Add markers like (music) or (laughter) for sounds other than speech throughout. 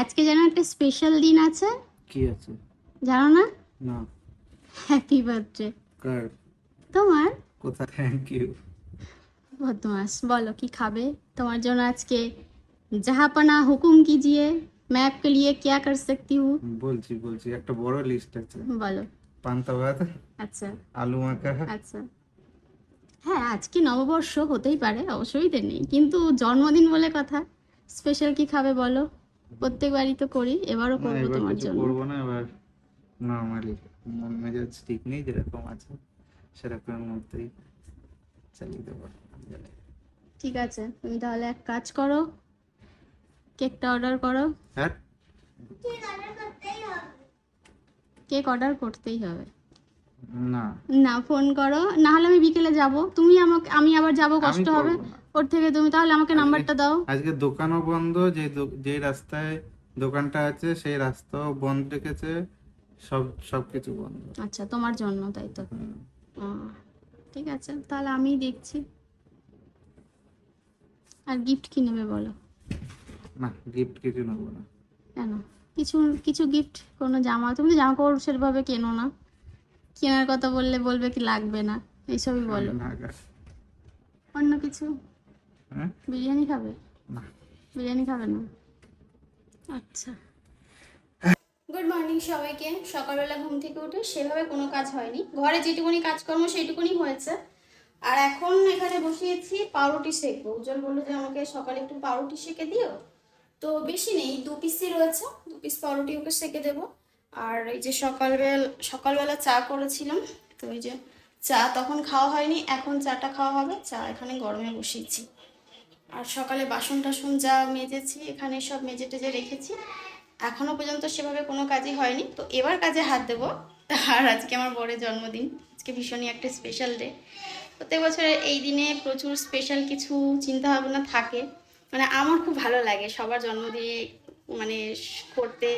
Good morning এই আজকে যেন একটা স্পেশাল দিন আছে কি আছে জানো না না হ্যাপি বার্থডে কার তোমার কোথা থ্যাংক ইউ বদমাস বলো কি খাবে তোমার জন্য আজকে জাহাপনা হুকুম কিজিয়ে मैं आपके लिए क्या कर सकती हूँ বলছি বলছি একটা বড় লিস্ট আছে বলো পান্তা ভাত আচ্ছা আলু মাখা আচ্ছা হ্যাঁ আজকে নববর্ষ হতেই পারে অসুবিধে নেই কিন্তু জন্মদিন বলে কথা স্পেশাল কি খাবে বলো প্রত্যেকবারই তো করি এবারও না, করব তোমার জন্য। করব না এবার নর্মালি মন মেজাজ ঠিক নেই যেরকম আছে সেরকমের মধ্যেই চালিয়ে দেবো। ঠিক আছে তুমি তাহলে এক কাজ করো কেকটা অর্ডার করো। হ্যাঁ? কেক অর্ডার করতেই হবে। না। না ফোন করো না হলে আমি বিকেলে যাব। তুমি আমাকে আমি আবার যাব কষ্ট হবে। করব না। ওর থেকে তুমি তাহলে আমাকে নাম্বারটা দাও। আজকে দোকানও বন্ধ যে যে রাস্তায় দোকানটা আছে সেই রাস্তাও বন্ধ রেখেছে সব সবকিছু বন্ধ। আচ্ছা তোমার জন্য তাই তো। ঠিক আছে তাহলে আমি দেখছি। আর গিফট কি নেবে বলো? না গিফট কিছু নেব না। কেন? কিছু কিছু গিফট কোনো জামা? তুমি তো জামা কাপড় সেভাবে কেনো না। কেনার কথা বললে বলবে কি লাগবে না। এইসবই বলো। অন্য কিছু? বিরিয়ানি খাবে? না। বিরিয়ানি খাবে না? আচ্ছা। গুড মর্নিং সবাইকে। সকালবেলা ঘুম থেকে উঠে সেভাবে কোনো কাজ হয়নি। ঘরে যেটুকুনি কাজকর্ম সেইটুকুনি হয়েছে। আর এখন এখানে বসিয়েছি পাউরুটি সেকবো। উজ্জ্বল বলল যে আমাকে সকালে একটু পাউরুটি সেকে দিও। তো বেশি নেই দু পিসই রয়েছে। দু পিস পাউরুটি ওকে সেকে দেবো। আর এই যে সকালবেলা সকালবেলা চা করেছিলাম তো এই যে চা তখন খাওয়া হয়নি এখন চাটা খাওয়া হবে। চা এখানে গরমে বসিয়েছি। আর সকালে বাসন টাসন যা মেজেছি, এখানে সব মেজে টেজে রেখেছি। এখনও পর্যন্ত সেভাবে কোনো কাজই হয়নি। তো এবার কাজে হাত দেবো। আর আজকে আমার বড়ের জন্মদিন। আজকে ভীষণই একটা স্পেশাল ডে প্রত্যেক বছরের এই দিনে প্রচুর স্পেশাল কিছু চিন্তা ভাবনা থাকে। মানে আমার খুব ভালো লাগে সবার জন্মদিনে মানে করতে,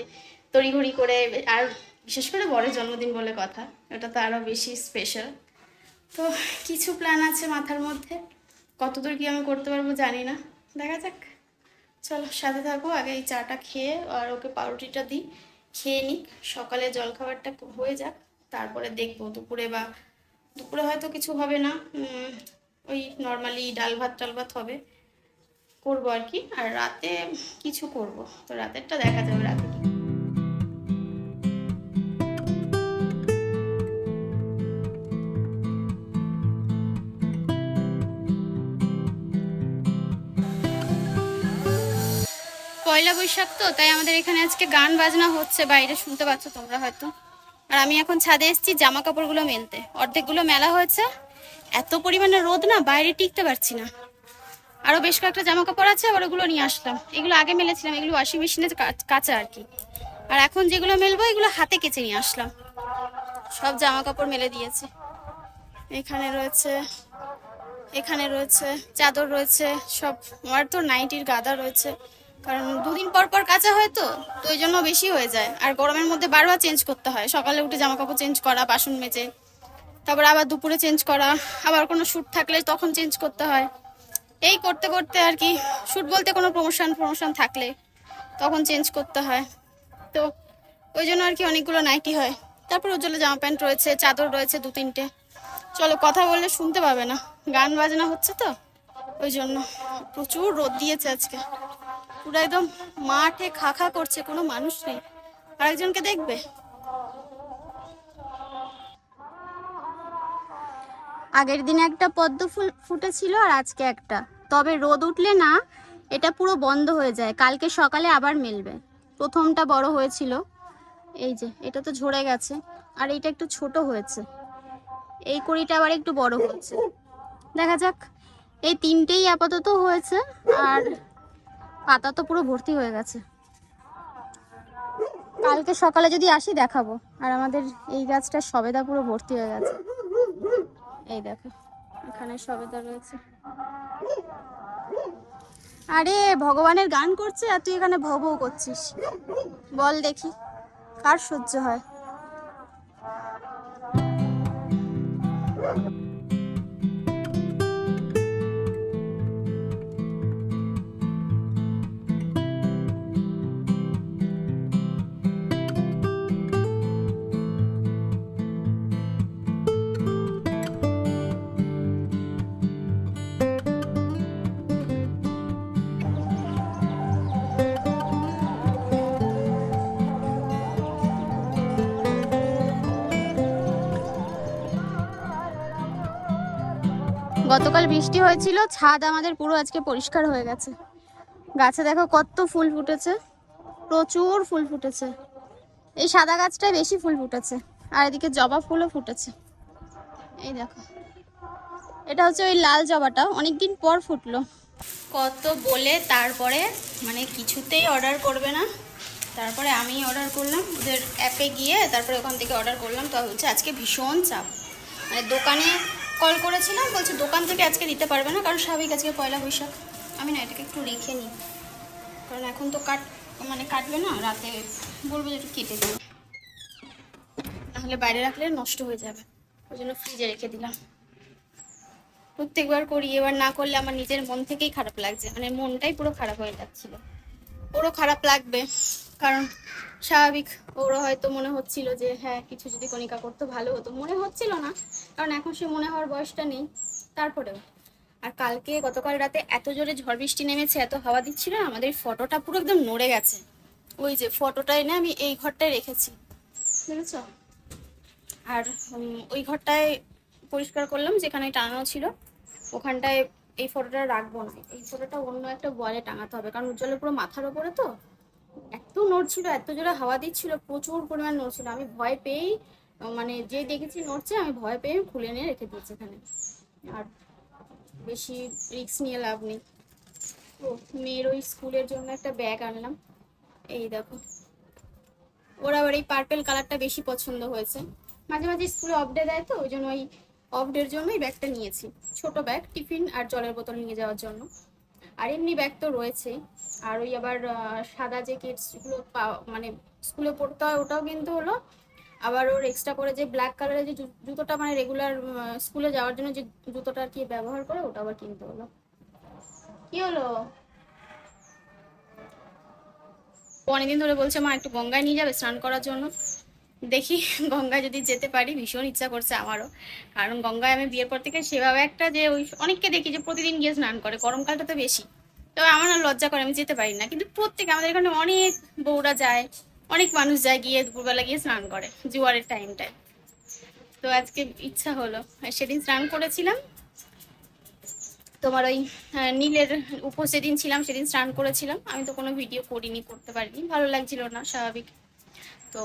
তড়িঘড়ি করে, আর বিশেষ করে বড়ের জন্মদিন বলে কথা। ওটা তো আরও বেশি স্পেশাল তো কিছু প্ল্যান আছে মাথার মধ্যে। কতদূর কি আমি করতে পারব জানি না। দেখা যাক। চলো, সাথে থাকো, আগে এই চাটা খেয়ে আর ওকে পাউরুটিটা দিই। খেয়ে নিক, সকালে জলখাবারটা হয়ে যাক, তারপরে দেখব দুপুরে বা দুপুরে হয়তো কিছু হবে না ওই নর্মালি ডাল ভাত টাল ভাত হবে। করব আর কি, আর রাতে কিছু করব। তো রাতেরটা দেখা যাবে, রাতে পয়লা বৈশাখ তো, তাই আমাদের এখানে আজকে গান বাজনা হচ্ছে, বাইরে শুনতে পাচ্ছ তোমরা হয়তো। আর আমি এখন ছাদে এসেছি জামা কাপড়গুলো মেলতে। অর্ধেকগুলো মেলা হয়েছে। এত পরিমাণে রোদ না, বাইরে টিকতে পারছি না। আরও বেশ কয়েকটা জামা কাপড় আছে, আবার ওগুলো নিয়ে আসলাম। এগুলো আগে মেলেছিলাম, এগুলো ওয়াশিং মেশিনে কাঁচা আর কি। আর এখন যেগুলো মেলবো, এগুলো হাতে কেচে নিয়ে আসলাম। সব জামা কাপড় মেলে দিয়েছে। এখানে রয়েছে এখানে রয়েছে, চাদর রয়েছে, সব। আমার তো নাইটির গাদা রয়েছে। কারণ দুদিন পর পর কাঁচা হয় তো তো ওই জন্য বেশি হয়ে যায়। আর গরমের মধ্যে বারবার চেঞ্জ করতে হয়। সকালে উঠে জামা কাপড় চেঞ্জ করা, বাসন মেজে, তারপর আবার দুপুরে চেঞ্জ করা, আবার কোনো শ্যুট থাকলে তখন চেঞ্জ করতে হয়। এই করতে করতে আর কি শ্যুট বলতে কোনো প্রমোশন প্রমোশন থাকলে তখন চেঞ্জ করতে হয়। তো ওই জন্য আর কি অনেকগুলো নাইটি হয়। তারপর উজ্জ্বলে জামা প্যান্ট রয়েছে, চাদর রয়েছে দু তিনটে। চলো কথা বললে শুনতে পাবে না। গান বাজনা হচ্ছে তো, ওই জন্য প্রচুর রোদ দিয়েছে আজকে। পুরো একদম মাঠে খা করছে, কোনো মানুষ নেই। আরেকজনকে দেখবে? আগের দিনে একটা পদ্ম ফুল ফুটেছিল আর আজকে একটা। তবে রোদ উঠলে না, এটা পুরো বন্ধ হয়ে যায়। কালকে সকালে আবার মেলবে। প্রথমটা বড় হয়েছিল। এই যে, এটা তো ঝরে গেছে। আর এইটা একটু ছোট হয়েছে। এই কড়িটা আবার একটু বড় হয়েছে। দেখা যাক। এই তিনটেই আপাতত হয়েছে। আর পাতা তো পুরো ভর্তি হয়ে গেছে। কালকে সকালে যদি আসি দেখাবো। আর আমাদের এই গাছটা সবেদা পুরো ভর্তি হয়ে গেছে। এই দেখো, এখানে সবেদা রয়েছে। আরে, ভগবানের গান করছে আর তুই এখানে ভব করছিস। বল দেখি, কার সহ্য হয়? গতকাল বৃষ্টি হয়েছিল, ছাদ আমাদের পুরো আজকে পরিষ্কার হয়ে গেছে। গাছে দেখো কত ফুল ফুটেছে, প্রচুর ফুল ফুটেছে। এই সাদা গাছটায় বেশি ফুল ফুটেছে, আর এদিকে জবা ফুলও ফুটেছে। এই দেখো, এটা হচ্ছে ওই লাল জবাটা, অনেকদিন পর ফুটলো। কত বলে তারপরে মানে কিছুতেই অর্ডার করবে না। তারপরে আমি অর্ডার করলাম, ওদের অ্যাপে গিয়ে তারপরে ওখান থেকে অর্ডার করলাম, তো হচ্ছে আজকে ভীষণ চাপ। মানে দোকানে কল করেছিলাম, বলছে দোকান থেকে আজকে দিতে পারবে না, কারণ স্বাভাবিক আজকে পয়লা বৈশাখ। আমি না এটাকে একটু রেখে নিই। কারণ এখন তো কাট মানে কাটবে না, রাতে বলব যে একটু কেটে দিও নাহলে বাইরে রাখলে নষ্ট হয়ে যাবে। ওই জন্য ফ্রিজে রেখে দিলাম। প্রত্যেকবার করি, এবার না করলে আমার নিজের মন থেকেই খারাপ লাগছে। মানে মনটাই পুরো খারাপ হয়ে যাচ্ছিল। পুরো খারাপ লাগবে। কারণ স্বাভাবিক ওরও হয়তো মনে হচ্ছিল যে হ্যাঁ কিছু যদি কণিকা করতো, ভালো হতো। মনে হচ্ছিল না, কারণ এখন সে মনে হওয়ার বয়সটা নেই, তারপরেও। আর কালকে গতকাল রাতে এত জোরে ঝড় বৃষ্টি নেমেছে, এত হাওয়া দিচ্ছিল, আমাদের ফটোটা পুরো একদম নড়ে গেছে। ওই যে ফটোটা এনে আমি এই ঘরটায় রেখেছি, বুঝেছ? আর ওই ঘরটায় পরিষ্কার করলাম, যেখানে টাঙানো ছিল, ওখানটায় এই ফটোটা রাখব না। এই ফটোটা অন্য একটা বলে টাঙাতে হবে, কারণ উজ্জ্বলের পুরো মাথার ওপরে তো। এত নড়ছিল, এত জোরে হাওয়া দিচ্ছিল, প্রচুর পরিমাণ নড়ছিল। আমি ভয় পেয়েই মানে যে দেখেছি নড়ছে, আমি ভয় পেয়ে খুলে নিয়ে রেখে দিয়েছি এখানে। আর বেশি রিস্ক নিয়ে লাভ নেই। ও, মেয়ের ওই স্কুলের জন্য একটা ব্যাগ আনলাম। এই দেখো। ওর আবার এই পার্পেল কালারটা বেশি পছন্দ হয়েছে। মাঝে মাঝে স্কুলে অফ ডে দেয় তো, ওই জন্য ওই অফ ডের জন্য এই ব্যাগটা নিয়েছি। ছোট ব্যাগ, টিফিন আর জলের বোতল নিয়ে যাওয়ার জন্য। আর এমনি ব্যাগ তো রয়েছেই আর ওই আবার সাদা যে কিটসগুলো মানে স্কুলে পড়তে হয়, ওটাও কিনতে হলো। আবার ওর এক্সট্রা করে যে ব্ল্যাক কালারের যে জুতোটা মানে রেগুলার স্কুলে যাওয়ার জন্য যে জুতোটা আর কি ব্যবহার করে ওটা আবার কিনতে হলো। কি হলো? অনেকদিন ধরে বলছে, মা, একটু গঙ্গায় নিয়ে যাবে স্নান করার জন্য। দেখি গঙ্গায় যদি যেতে পারি, ভীষণ ইচ্ছা করছে আমারও। কারণ গঙ্গায় আমি বিয়ের পর থেকে সেভাবে একটা যে ওই অনেককে দেখি যে প্রতিদিন গিয়ে স্নান করে, গরমকালটা তো বেশি। তো আমার না লজ্জা করে, আমি যেতে পারি না। কিন্তু প্রত্যেকে, আমাদের এখানে অনেক বউরা যায়, অনেক মানুষ যায় গিয়ে দুপুরবেলা গিয়ে স্নান করে, জুয়ারের টাইমটায় তো আজকে ইচ্ছা হলো সেদিন স্নান করেছিলাম। তোমার ওই নীলের উপোস যেদিন ছিলাম, সেদিন স্নান করেছিলাম। আমি তো কোনো ভিডিও করিনি, করতে পারিনি। ভালো লাগছিল না, স্বাভাবিক। তো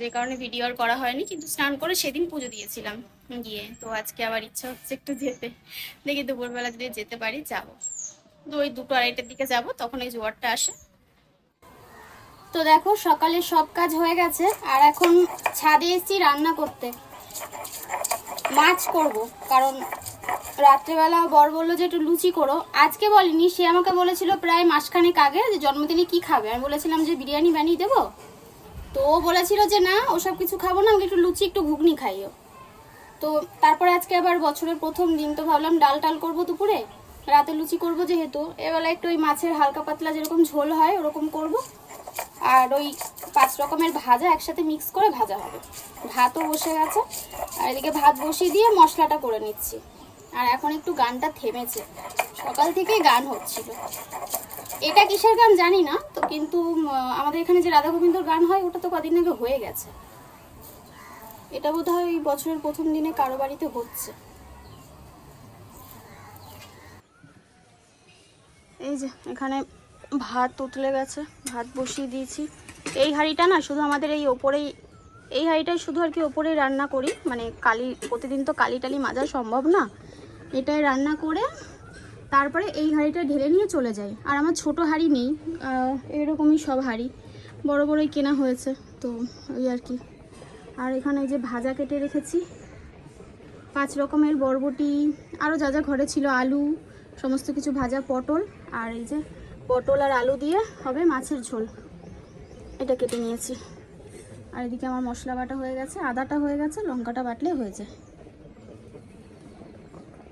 যে কারণে ভিডিও আর করা হয়নি, কিন্তু স্নান করে সেদিন পুজো দিয়েছিলাম গিয়ে। তো আজকে আবার ইচ্ছা হচ্ছে একটু যেতে। দেখি দুপুরবেলা যদি যেতে পারি, যাব। তো ওই দুটো আড়াইটার দিকে যাব, তখন এই জোয়ারটা আসে। তো দেখো, সকালে সব কাজ হয়ে গেছে, আর এখন ছাদে এসেছি রান্না করতে। মাছ করব, কারণ রাত্রেবেলা বর বলল যে একটু লুচি করো। আজকে বলিনি, সে আমাকে বলেছিল প্রায় মাসখানেক আগে যে জন্মদিনে কি খাবে। আমি বলেছিলাম যে বিরিয়ানি বানিয়ে দেবো। তো ও বলেছিল যে, না ওসব কিছু খাব না, আমাকে একটু লুচি, একটু ঘুগনি খাইও। তো তারপরে আজকে আবার বছরের প্রথম দিন, তো ভাবলাম ডাল টাল করব দুপুরে, রাতে লুচি করব যেহেতু। এবেলা একটু ওই মাছের হালকা পাতলা যেরকম ঝোল হয়, ওরকম করব। আর ওই পাঁচ রকমের ভাজা একসাথে মিক্স করে ভাজা হবে। ভাতও বসে গেছে, আর এদিকে ভাত বসিয়ে দিয়ে মশলাটা করে নিচ্ছি। আর এখন একটু গানটা থেমেছে। সকাল থেকেই গান হচ্ছিল। এটা কিসের গান জানি না, তো কিন্তু আমাদের এখানে যে রাধা গোবিন্দর গান হয়, ওটা তো কদিন আগে হয়ে গেছে। এটা বোধ হয় বছরের প্রথম দিনে কারও বাড়িতে হচ্ছে। এই যে, এখানে ভাত উতলে গেছে, ভাত বসিয়ে দিয়েছি। এই হাঁড়িটা না শুধু আমাদের এই ওপরেই, এই হাঁড়িটাই শুধু আর কি ওপরেই রান্না করি। মানে কালি, প্রতিদিন তো কালি টালি মাজা সম্ভব না। এটাই রান্না করে তারপরে এই হাঁড়িটা ঢেলে নিয়ে চলে যাই। আর আমার ছোট হাঁড়ি নেই এরকমই সব হাঁড়ি। বড় বড়ই কেনা হয়েছে, তো ওই আর কি। আর এখানে যে ভাজা কেটে রেখেছি। পাঁচ রকমের বরবটি আরও যা যা ঘরে ছিল, আলু, সমস্ত কিছু ভাজা পটল, আর এই যে পটল আর আলু দিয়ে হবে মাছের ঝোল। এটা কেটে নিয়েছি। আর এদিকে আমার মশলা বাটা হয়ে গেছে, আদাটা হয়ে গেছে, লঙ্কাটা বাটলে হয়ে যায়।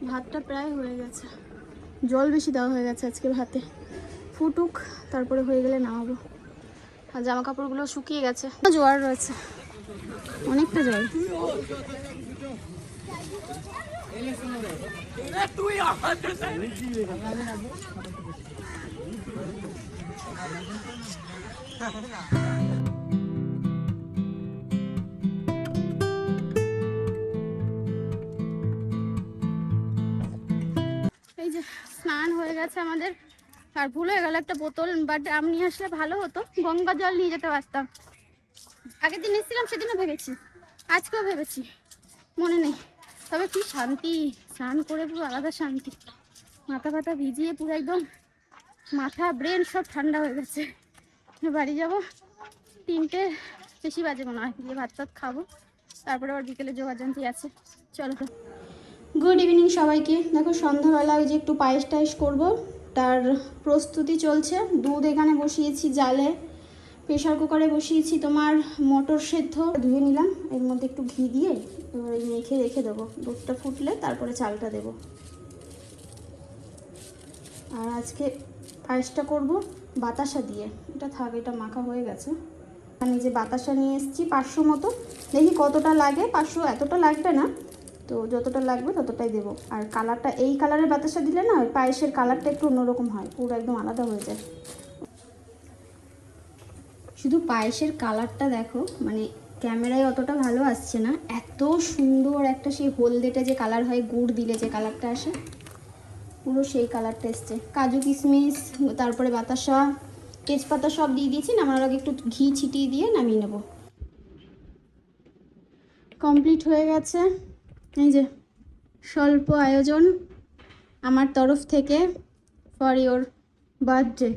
ভাতটা প্রায় হয়ে গেছে। জল বেশি দেওয়া হয়ে গেছে আজকে ভাতে। ফুটুক, তারপরে হয়ে গেলে নামাবো। আর জামা কাপড়গুলো শুকিয়ে গেছে। জোয়ার রয়েছে। অনেকটা জল। গেছে আমাদের। আর ভুল হয়ে গেল একটা বোতল বাট আম নিয়ে আসলে ভালো হতো। গঙ্গা জল নিয়ে যেতে পারতাম। আগের দিন এসেছিলাম, সেদিনও ভেবেছি। আজকেও ভেবেছি। মনে নেই। তবে কি শান্তি। স্নান করে পুরো আলাদা শান্তি। মাথা ফাতা ভিজিয়ে পুরো একদম মাথা ব্রেন সব ঠান্ডা হয়ে গেছে। বাড়ি যাব। তিনটে বেশি বাজে মনে হয়। গিয়ে ভাত টাত খাব। তারপরে আবার বিকেলে যোগাযোগ আছে। চলো গুড ইভিনিং সবাইকে। দেখো সন্ধ্যাবেলা ওই যে একটু পায়েস টায়েস করব। তার প্রস্তুতি চলছে। দুধ এখানে বসিয়েছি, জালে। প্রেশার কুকারে বসিয়েছি তোমার মটর সেদ্ধ। ধুয়ে নিলাম। এর মধ্যে একটু ঘি দিয়ে এবার মেখে রেখে দেবো। দুধটা ফুটলে তারপরে চালটা দেবো। আর আজকে পায়েসটা করব বাতাসা দিয়ে। এটা থাক, এটা মাখা হয়ে গেছে। আমি যে বাতাসা নিয়ে এসেছি পাঁচশো মতো। দেখি কতটা লাগে। পাঁচশো এতটা লাগবে না। তো যতটা লাগবে ততটাই দেবো। আর কালারটা, এই কালারের বাতাসা দিলে না পায়েসের কালারটা একটু অন্যরকম হয়, পুরো একদম আলাদা হয়ে যায়। শুধু পায়েসের কালারটা দেখো মানে ক্যামেরায় অতটা ভালো আসছে না, এত সুন্দর একটা সেই হলদেটে যে কালার হয়, গুড় দিলে যে কালারটা আসে, পুরো সেই কালারটা এসছে। কাজু কিশমিশ, তারপরে বাতাসা, তেজপাতা সব দিয়ে দিয়েছি নামানোর আগে একটু ঘি ছিটিয়ে দিয়ে নামিয়ে নেব। কমপ্লিট হয়ে গেছে। এই যে স্বল্প আয়োজন আমার তরফ থেকে ফর ইওর বার্থডে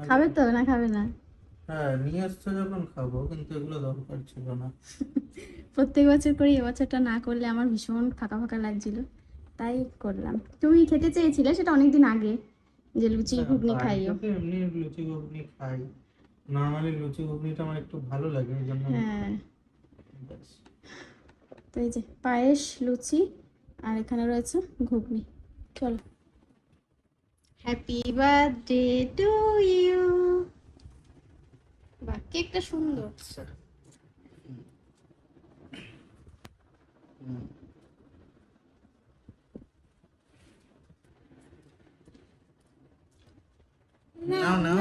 খাবে তো না খাবে না? হ্যাঁ নিয়ে আসছো যখন খাব কিন্তু এগুলো দরকার ছিল না। (laughs) প্রত্যেক বছর করি এবছরটা না করলে আমার ভীষণ ফাঁকা ফাঁকা লাগছিল তাই করলাম। তুমি খেতে চেয়েছিলে সেটা অনেকদিন আগে যে লুচি ঘুগনি খাইও। এমনি লুচি ঘুগনি খাই নর্মালি লুচি ঘুগনিটা আমার একটু ভালো লাগে জন্য হ্যাঁ। তো এই যে পায়েস লুচি আর এখানে রয়েছে ঘুগনি। চলো। হ্যাপি বার্থডে টু ইউ বাহ কেকটা সুন্দর। নাও নাও।